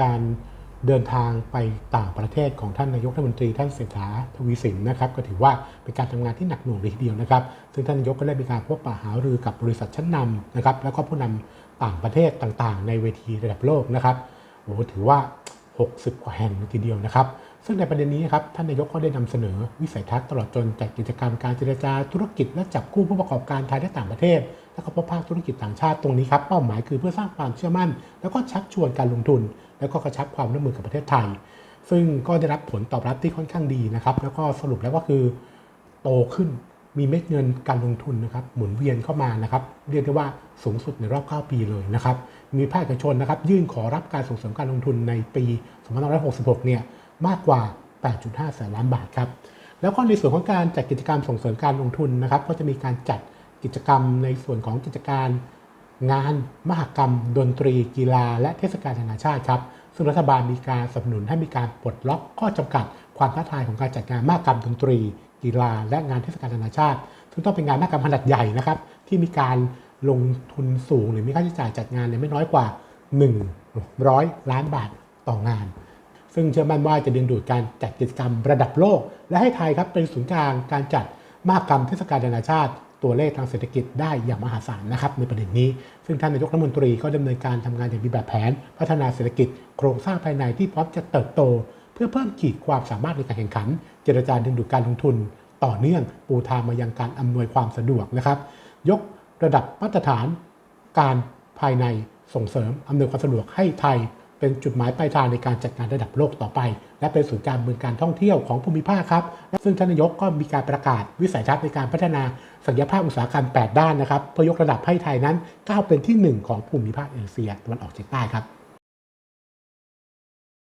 การเดินทางไปต่างประเทศของท่านนายกรัฐมนตรีท่านเศรษฐาทวีสินนะครับ ก็ถือว่าเป็นการทำงานที่หนักหน่วงเลยทีเดียวนะครับ ซึ่งท่านนายกก็ได้มีการพบปะหารือกับบริษัทชั้นนำนะครับ แล้วก็ผู้นำต่างประเทศต่างๆ ในเวทีระดับโลกนะครับโอ้ถือว่า 60 กว่าแห่งเลยทีเดียวนะครับ ซึ่งในประเด็นนี้ครับท่านนายกก็ได้นำเสนอวิสัยทัศน์ตลอดจนจัดกิจกรรมการเจรจาธุรกิจและจับคู่ผู้ประกอบการไทยและต่างประเทศ และก็พบภาคธุรกิจต่างชาติตรงนี้ครับเป้าหมายคือเพื่อสร้างความเชื่อมั่น แล้วก็ชักชวนการลงทุน แล้วก็กระชับความร่วมมือกับประเทศไทย ซึ่งก็ได้รับผลตอบรับที่ค่อนข้างดีนะครับแล้วก็สรุปแล้วก็คือโตขึ้นมีเม็ดเงินการลงทุนนะครับหมุนเวียนเข้ามานะครับเรียกได้ว่าสูงสุดในรอบ 9 ปีเลยนะครับมีภาคเอกชนนะครับยื่นขอรับการส่งเสริมการลงทุนในปี 2566 เนี่ยมากกว่า 8.5 แสนล้านบาทครับแล้วก็ในส่วนของการจัดกิจกรรมส่งเสริมการลงทุนนะครับก็จะมีการจัด กิจกรรมในส่วนของกิจการ งานมหกรรม ดนตรี กีฬา และเทศกาลนานาชาติครับซึ่งรัฐบาลมีการสนับสนุนให้มีการปลดล็อกข้อจำกัด ความท้าทายของการจัดงานมหกรรมดนตรี กีฬา และงานเทศกาลนานาชาติ ซึ่งต้องเป็นงานมหกรรมขนาดใหญ่นะครับ ที่มีการลงทุนสูงหรือมีค่าใช้จ่ายจัดงานเนี่ยไม่น้อยกว่า 100 ล้านบาทต่องาน ซึ่งเชื่อมั่นว่าจะดึงดูดการจัดกิจกรรมระดับโลก และให้ไทยครับเป็นศูนย์กลางการจัดมหกรรมเทศกาลนานาชาติ ตัวเลขทางเศรษฐกิจได้อย่างมหาศาลนะครับในประเด็นนี้ ซึ่งท่านนายกรัฐมนตรีก็ดำเนินการทำงานอย่างมีแบบแผน พัฒนาเศรษฐกิจ โครงสร้างภายในที่พร้อมจะเติบโต เพื่อเพิ่มขีดความสามารถในการแข่งขัน เจรจาดึงดูดการลงทุน ต่อเนื่องปูทางมายังการอำนวยความสะดวกนะครับ ยกระดับมาตรฐาน การภายในส่งเสริมอำนวยความสะดวกให้ไทย เป็นจุดหมายปลายทางในการจัดงานระดับโลกต่อไป และเป็นศูนย์กลางเมืองการท่องเที่ยวของภูมิภาคครับและซึ่งท่านนายกก็มีการประกาศวิสัยทัศน์ในการพัฒนาศักยภาพอุตสาหกรรม 8 ด้านนะครับเพื่อยกระดับให้ไทยนั้นก้าวเป็นที่หนึ่งของภูมิภาคเอเชียตะวันออกเฉียงใต้ครับ